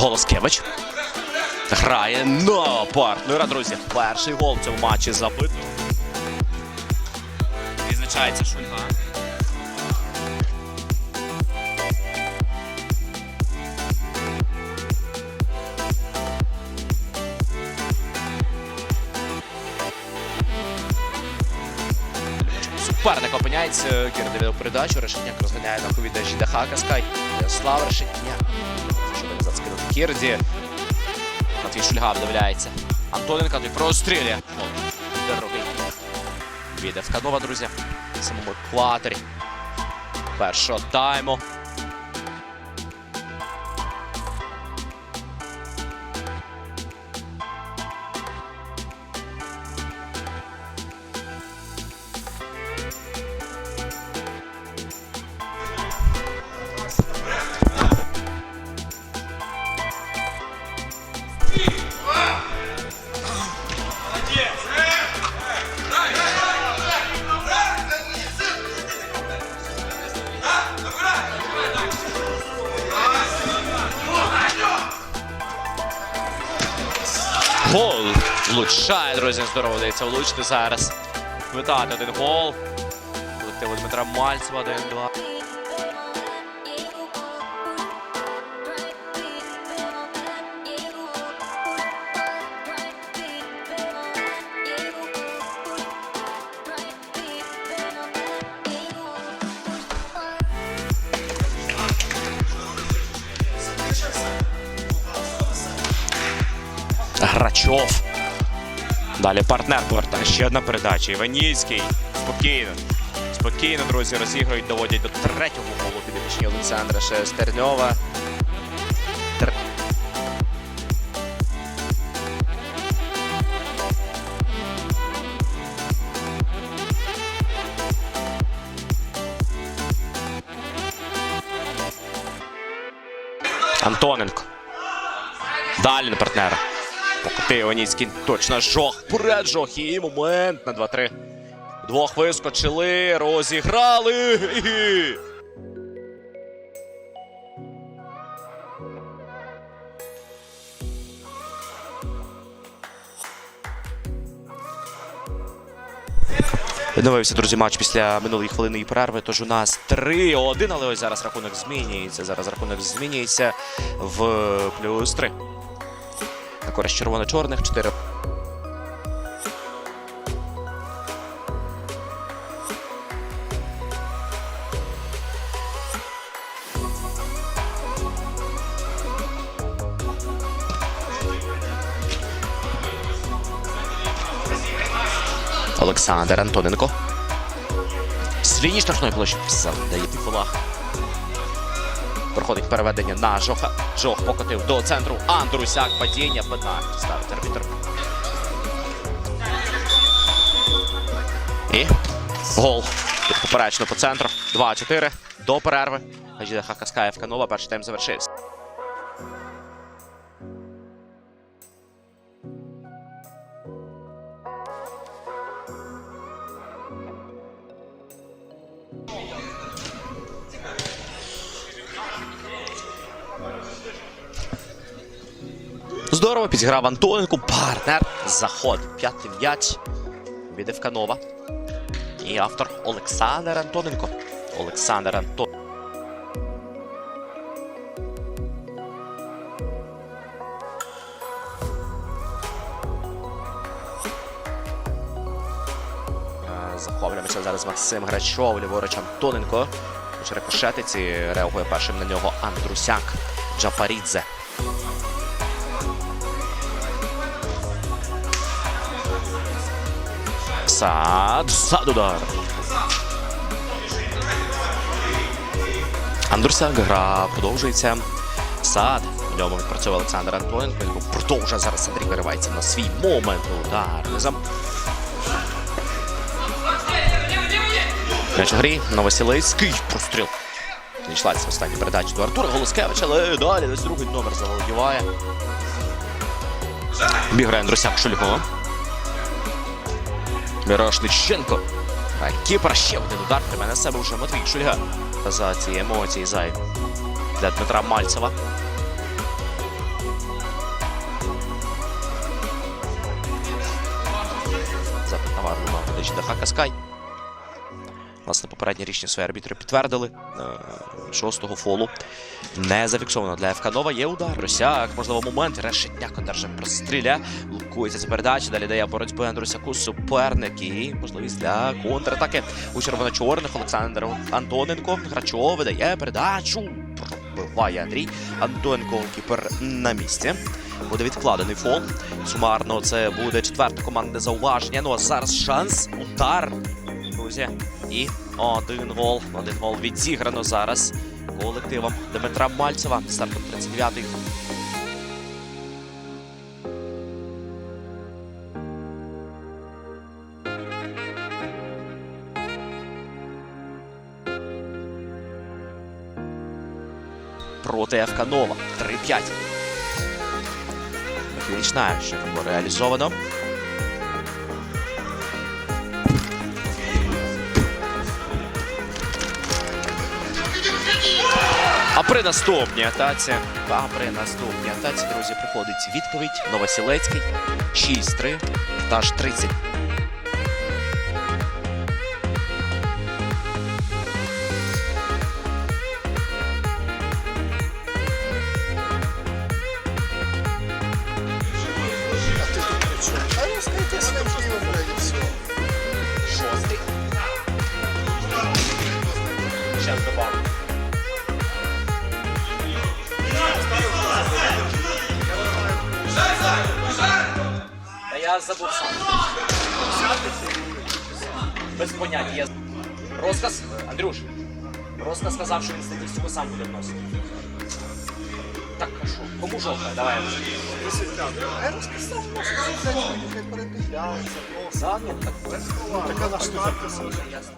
Голоскевич. Грає на партнера, друзі. Перший гол в цьому матчі забит. Відзначається Шульга. Суперник опиняється, Кір передачу, Решетняк розганяє на ковіда Жідаха Каскай. Слава Решетняк. Кірді. Матвій Шульга вдивляється. Антоненка той прострілює. Дорогий. Віде Вканова, друзі. Самому екваторі. Першого тайму. Влучає, друзі. Здорово вдається влучити зараз. Видати один гол. Колективу Дмитра Мальцева 1-2. Грачов. Далі партнер повертає. Ще одна передача. Іванівський. Спокійно. Спокійно, друзі, розіграють, доводять до третього голу підопічні Олександра Шестерньова. Антоненко. Далі на партнера. Покотив точно жох. Вперед жох. І момент на 2-3. Двох вискочили, розіграли. Відновився, друзі, матч після минулої хвилини і перерви. Тож у нас 3-1, але ось зараз рахунок змінюється. Зараз рахунок змінюється в плюс 3. На користь червоно-чорних 4. Олександр Антоненко. З лінії штрафної площі завдає флаг. Проходить переведення на Жоха. Жох покотив до центру. Андрусяк падіння. Пенальті ставить арбітр. І гол. Поперечно по центру. 2-4. До перерви. Гаджіда Хакаскаєв Канова. Перший тайм завершився. Здорово підіграв Антоненко. Партнер. Заход. П'ятий м'яч. Від Евканова. І автор Олександр Антоненко. Олександр Антон. Е, Захоплює зараз Максим Грачов, ліворуч Антоненко. Рикошетиці реагує першим на нього Андрусяк Джапарідзе. Сад. Сад удар. Андрусяк гра продовжується. Сад. В ньому відпрацьовує Олександр Антоненко. Він продовжує зараз Андрій виривається на свій момент. Удар. Низом. М'яч у грі. Новосілицький. Простріл. Не йшлася остання передача до Артура Голоскевича, але далі десь другий номер заволодіває. Біграє Андрусяк Мираж Личенко. А Кіпр ще один удар. Тиме на себе вже Матвій Шульга. За ці емоції зай для Дмитра Мальцева. Запит на варну на Дахака Скай. Власне, попереднє рішення свої арбітри підтвердили. Е, Шостого фолу не зафіксовано для ФК Нова. Є удар. Росяк, можливо, момент. Решетняк одержа простріля. Блокується ця передача. Далі дає боротьби Андрусяку суперник. І можливість для контратаки у червоно-чорних. Олександр Антоненко. Грачов видає передачу. Пробиває Андрій. Антоненко кіпер на місці. Буде відкладений фол. Сумарно це буде четверте командне зауваження. Ну а зараз шанс. Удар. Друзі. І один гол. Один гол відзіграно зараз колективом Дмитра Мальцева. Стартом 39-й. Проти ФК Нова. 3-5. Михайлович знає, що було реалізовано. А при наступній атаці, а при наступній атаці, друзі, приходить відповідь. Новосілецький 6-3, та 30. А я я забув сам. Без поняття. Я... Розказ, Андрюш. Розказ сказав, що він статистику сам буде вносити. Так, а що? Кому жовта? Давай. Я розписав, може, хай передивляться, Задню? Так, така наш тут записана. ясно.